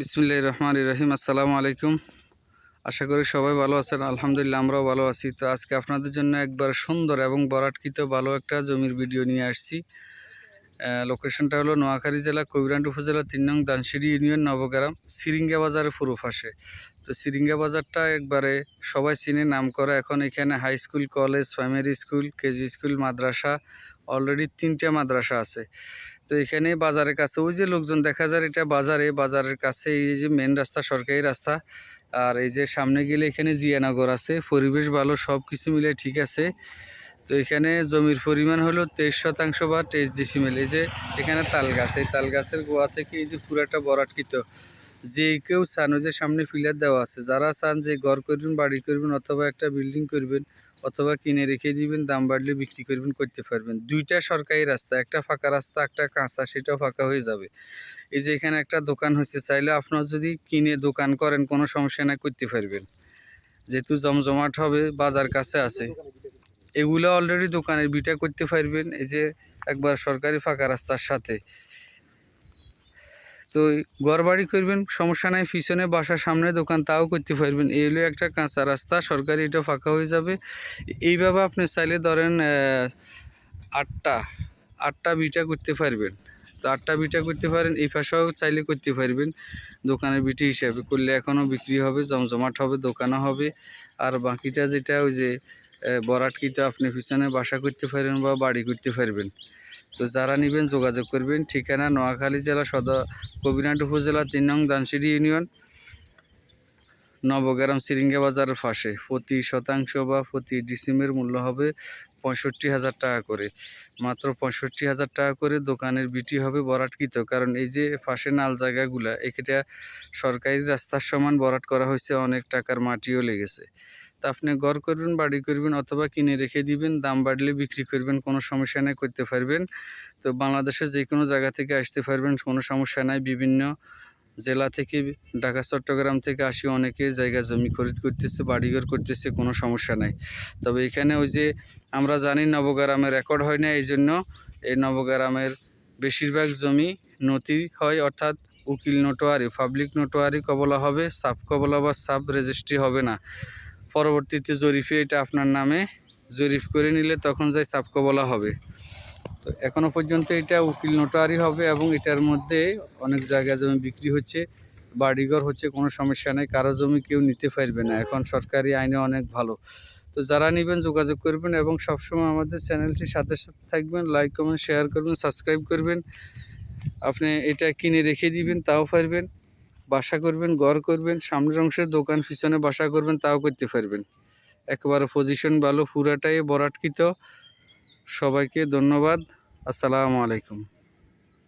বিসমিল্লাহ রহমান রহিম। আসসালামু আলাইকুম। আশা করি সবাই ভালো আছেন। আলহামদুলিল্লাহ, আমরাও ভালো আছি। তো আজকে আপনাদের জন্য একবার সুন্দর এবং বরাটকৃত ভালো একটা জমির ভিডিও নিয়ে আসছি। লোকেশনটা হলো নোয়াখালী জেলা কবিরান্ড উপজেলা, তিন নং দানসিরি ইউনিয়ন, নবগ্রাম, সিরিঙ্গা বাজারের পুরো পাশে। তো সিরিঙ্গা বাজারটা একবারে সবাই চিনে নাম করা এখন এখানে high school college primary school KG school মাদ্রাসা অলরেডি তিনটা মাদ্রাসা আছে। তো এখানে বাজারের কাছে, ওই যে লোকজন দেখা যায় এটা বাজারে, বাজারের কাছে এই যে মেন রাস্তা, সরকারি রাস্তা। আর এই যে সামনে গেলে এখানে জিয়ানগর আছে, পরিবেশ ভালো সব কিছু মিলে ঠিক আছে। তো এখানে জমির পরিমাণ হলো তেইশ শতাংশ বা তেইশ ডিসিমেল এই যে এখানে তাল গাছ এই তাল গাছের গোয়া থেকে এই যে পুরাটা বরাটকৃত যে কেউ চান ওই যে সামনে ফিলার দেওয়া আছে, যারা চান যে ঘর করবেন, বাড়ি করবেন অথবা একটা বিল্ডিং করবেন অথবা কিনে রেখে দিবেন, দাম বাড়লে বিক্রি করবেন, করতে পারবেন। দুইটা সরকারি রাস্তা, একটা ফাঁকা রাস্তা, একটা কাঁচা, সেটাও ফাঁকা হয়ে যাবে। এই যে এখানে একটা দোকান হয়েছে চাইলে আপনার যদি কিনে দোকান করেন, কোনো সমস্যা না করতে পারবেন। যেহেতু জমজমাট হবে, বাজার কাছে আছে। এগুলো অলরেডি দোকানের বিটা করতে পারবেন, এই যে একবার সরকারি ফাঁকা রাস্তার সাথে। তো ঘর বাড়ি করবেন, সমস্যা নাই, পিছনে বাসার সামনে দোকান তাও করতে পারবেন। এই হলো একটা কাঁচা রাস্তা, সরকারি এটা ফাঁকা হয়ে যাবে। এইভাবে আপনি চাইলে ধরেন আটটা আটটা বিটা করতে পারবেন। তো আটটা বিটা করতে পারেন, এই পাশেও চাইলে করতে পারবেন দোকানের বিটি হিসাবে। করলে এখনও বিক্রি হবে, জমজমাট হবে, দোকানও হবে। আর বাকিটা যেটা ওই যে বরাটকিটা আপনি পিছনে বাসা করতে পারেন বা বাড়ি করতে পারবেন। তো যারা নেবেন যোগাযোগ করবেন। ঠিকানা নোয়াখালী জেলা সদর কবিরাট উপজেলা তিন নং দানসিরি ইউনিয়ন, নবগ্রাম সিরিঙ্গা বাজারের পাশে। প্রতি শতাংশ বা প্রতি ডিসিমের মূল্য হবে পঁয়ষট্টি হাজার টাকা করে। মাত্র পঁয়ষট্টি হাজার টাকা করে দোকানের বিটি হবে বরাটকৃত। কারণ এই যে পাশে নাল জায়গাগুলা এটা সরকারি রাস্তার সমান বরাট করা হয়েছে, অনেক টাকার মাটিও লেগেছে। আপনি ঘর করবেন, বাড়ি করবেন অথবা কিনে রেখে দিবেন, দাম বাড়লে বিক্রি করবেন, কোনো সমস্যা নেই, করতে পারবেন। তো বাংলাদেশের যে কোনো জায়গা থেকে আসতে পারবেন, কোনো সমস্যা নাই। বিভিন্ন জেলা থেকে, ঢাকা, চট্টগ্রাম থেকে আসি অনেকে জায়গা জমি খরিদ করতেছে, বাড়িঘর করতেছে, কোনো সমস্যা নাই। তবে এখানে ওই যে আমরা জানি নবগ্রামের রেকর্ড হয় না এই জন্য এই নবগ্রামের বেশিরভাগ জমি নথি হয়, অর্থাৎ উকিল নোটোয়ারি পাবলিক নোটোয়ারি কবলা হবে, সাব কবলা বা সাব রেজিস্ট্রি হবে না। পরবর্তীতে জরিফে এটা আপনার নামে জরিফ করে নিলে তখন যাই সাব বলা হবে। তো এখনও পর্যন্ত এটা উকিল নোটারি হবে এবং এটার মধ্যে অনেক জায়গায় জমি বিক্রি হচ্ছে, বাড়িঘর হচ্ছে, কোনো সমস্যা নেই, কারও জমি কেউ নিতে পারবে না। এখন সরকারি আইনে অনেক ভালো। তো যারা নেবেন যোগাযোগ করবেন এবং সবসময় আমাদের চ্যানেলটির সাথে সাথে থাকবেন, লাইক, কমেন্ট, শেয়ার করবেন, সাবস্ক্রাইব করবেন। আপনি এটা কিনে রেখে দিবেন, তাও পারবেন। বাসা করবেন, ঘর করবেন, সামনের অংশের দোকান, পিছনে বাসা করবেন, তাও করতে পারবেন। একেবারে পজিশন ভালো, পুরাটাই বরাটকৃত। সবাইকে ধন্যবাদ। আসসালামু আলাইকুম।